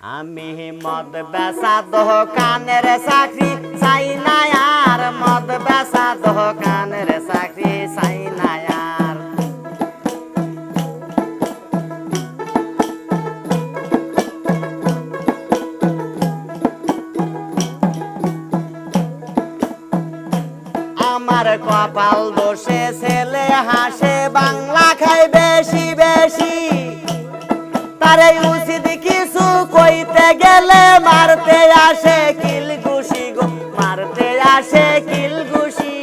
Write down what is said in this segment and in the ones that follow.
আমি মদ বেসা দোকানের চাকরি, চাই না আর মদ বেসা দোকানের চাকরি, চাই না আর। আমার কপাল দোষে ছেলে হাসে, বাংলা খাই বেশি বেশি। তারে উচিত কইতে গেলে মারতে আসে কিল ঘুষি গো মারতে আসে কিল ঘুষি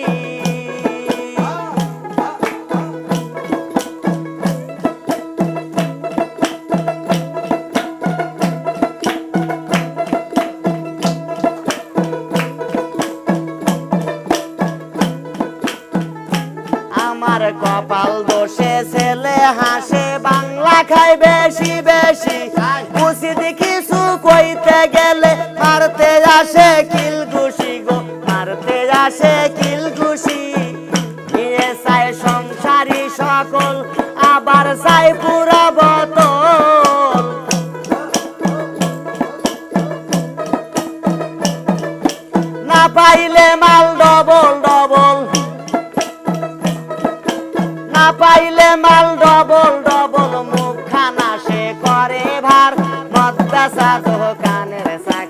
আমার কপাল দোষে ছেলে হাসে বাংলা খায় বেশি বেশি। খুশি মারতে আসে কিল ঘুষি গো, মারতে আসে কিল ঘুষি নিয়ে চায় সংসারী সকল, আবার চাই পুরা বোতল না পাইলে মাল ডবল ডবল। না পাইলে মাল ডবল ডবল মুখ খানা সে করে ভার। মদ বেচা দোকানের চাকরি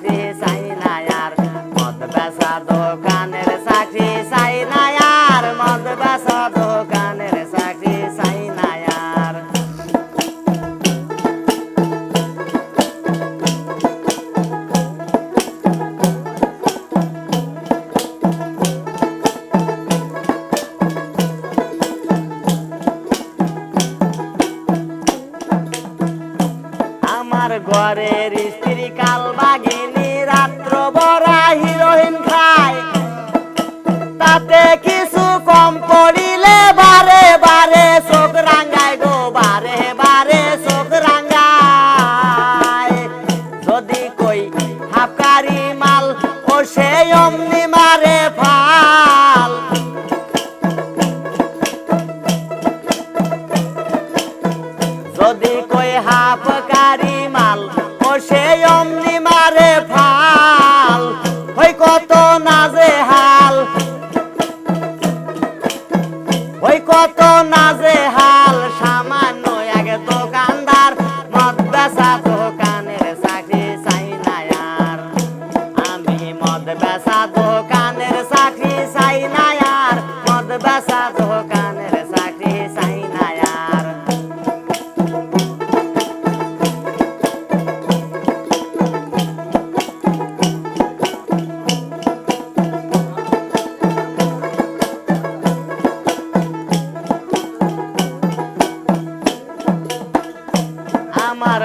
হাফকারি মাল, ও সে অমনি মারে ফাল। কত নাজে হাল। কত নাজে হাল, সামান্য এক দোকানদার মদ দোকানের চাকরি চাই আমি মদ বেচা দোকানের চাকরি চাই মদ বেচা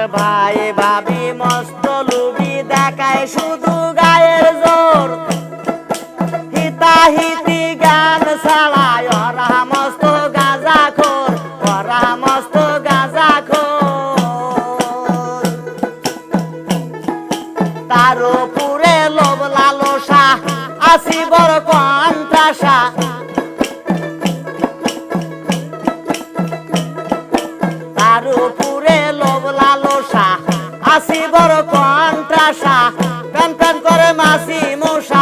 ভাই ভাবি মস্ত লুবি দেখায় শুধু গায়ের জোর। হিতাহিতি গান ছাড়ায় ওরা মস্ত গাজা খোর ওরা মস্ত গাজা খোর তার উপরে লোভ লালসা আসি বড় কন্টাসা আসি বড় কন্ট্রাসা প্যান প্যান করে মাসি মশা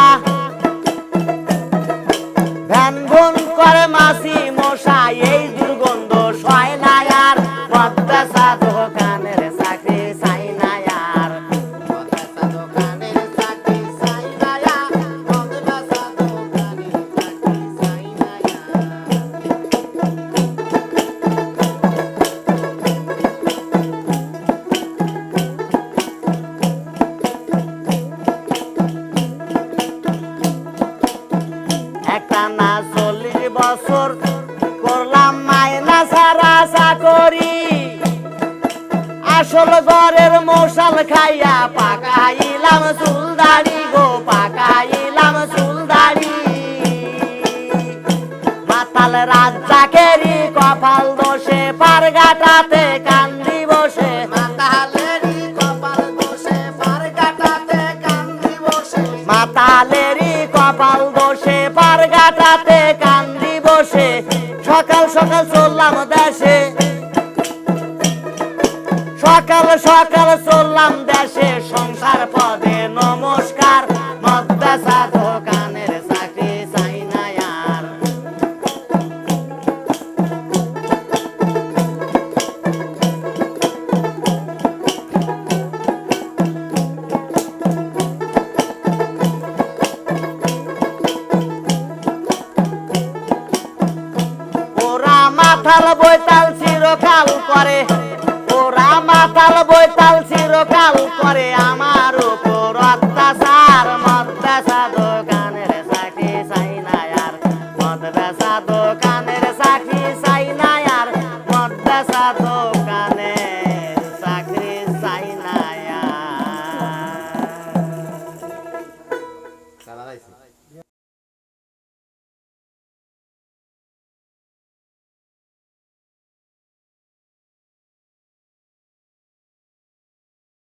মশাল খাইয়া পাকাইলাম চুল দাড়ি গো পাকাইলাম চুল দাড়ি মাতাল রাজ্জাকেরই কপাল দোষে পার গাটাতে কান্দি বসে মাতালেরই কপাল দোষে পার গাটাতে কান্দি বসে মাতালেরি কপাল দোষে পার গাটাতে কান্দি বসে সকাল সকাল চললাম দেশে সকাল সকাল চললাম দেশে, সংসার পদে নমস্কার। মদ বেচা দোকানের চাকরি চাই না আর। ওরা মাথাল কাতাল বৈতাল চিরকাল করে আমার উপর অত্যাচার। মদ বেসা দোকানের সাকি চাই না আর। মদ দোকানের সাকি চাই না আর। মদ বেসা দোকানে চাকরি চাই না